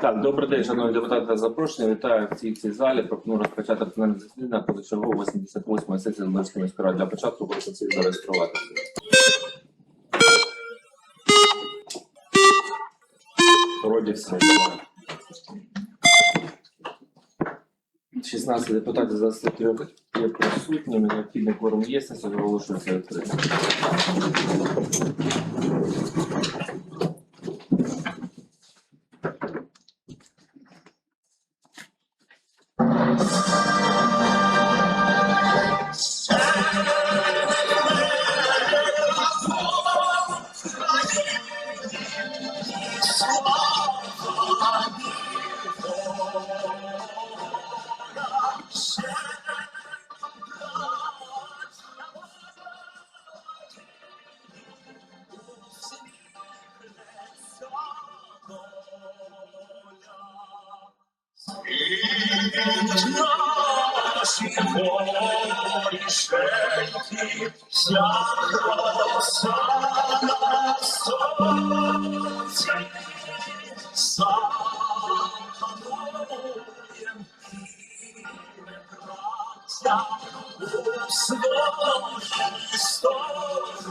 Так, добрий день, шановні депутати та запрошені. Вітаю в цій залі. Пропоную розпочати пленарне засідання позачергову 88 сесії Львівської міської ради. Для початку прошу всіх зареєструватися. Вроді все. 16 депутатів за 23 є присутніми. Необхідний кворум є, сесія оголошується відкритим. Наші волі шельки, вся на сонці, запануєм і не у своїй сторонці.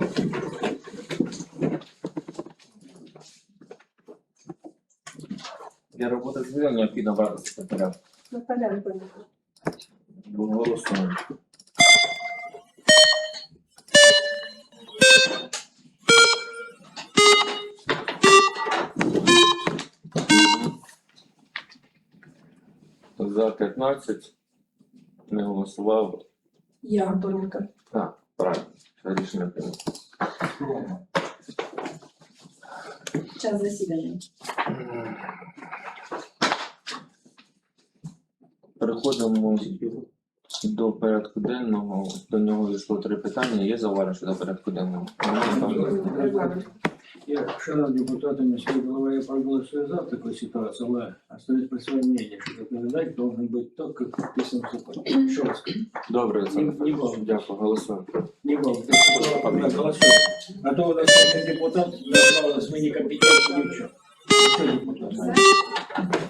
Для роботи звільнення необхідно брати секретаря. Наталя Антонівна. Голосуємо. За 15 не голосував. Я Антонівка. Так, правильно. Рішення прийнято. Час засідання. Переходимо до порядку денного. До нього війшло три питання. Є зауваження щодо порядку денного? Немає, ставлю. Регламент. Я, шановні депутати, на сегодня голова я проголосую за такую ситуацию, но остаюсь при своем мнении, что кандидат должен быть так, как вписан в закон. Еще раз, Добре, Олександр Не- не Федорович, було. дякую. Голосуємо. не был, да, голосую. А то у нас один депутат назвал мы некомпетентны ни в чем. Что депутат?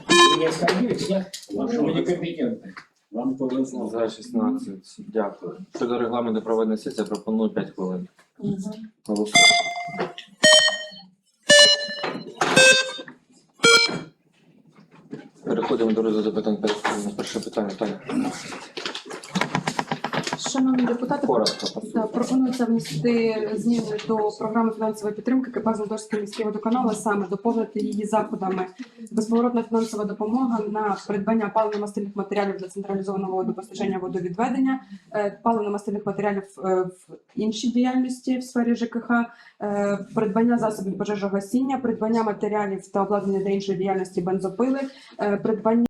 Вы не оскорбились, Да? Потому что. Вам повезло. За 16. Дякую. Щодо регламенту проведення сесії, пропоную 5 хвилин. Голосуємо. Переходимо до розгляду питань. Перше питання. Таня. Шановні депутати, Коротко. да, пропонується внести зміни до програми фінансової підтримки КП Золотошський міський водоканал, а саме доповнити її заходами безповоротна фінансова допомога на придбання паливно-мастильних матеріалів для централізованого водопостачання водовідведення, е, паливно-мастильних матеріалів е, в іншій діяльності в сфері ЖКХ, е, придбання засобів пожежогасіння, придбання матеріалів та обладнання для іншої діяльності бензопили, придбання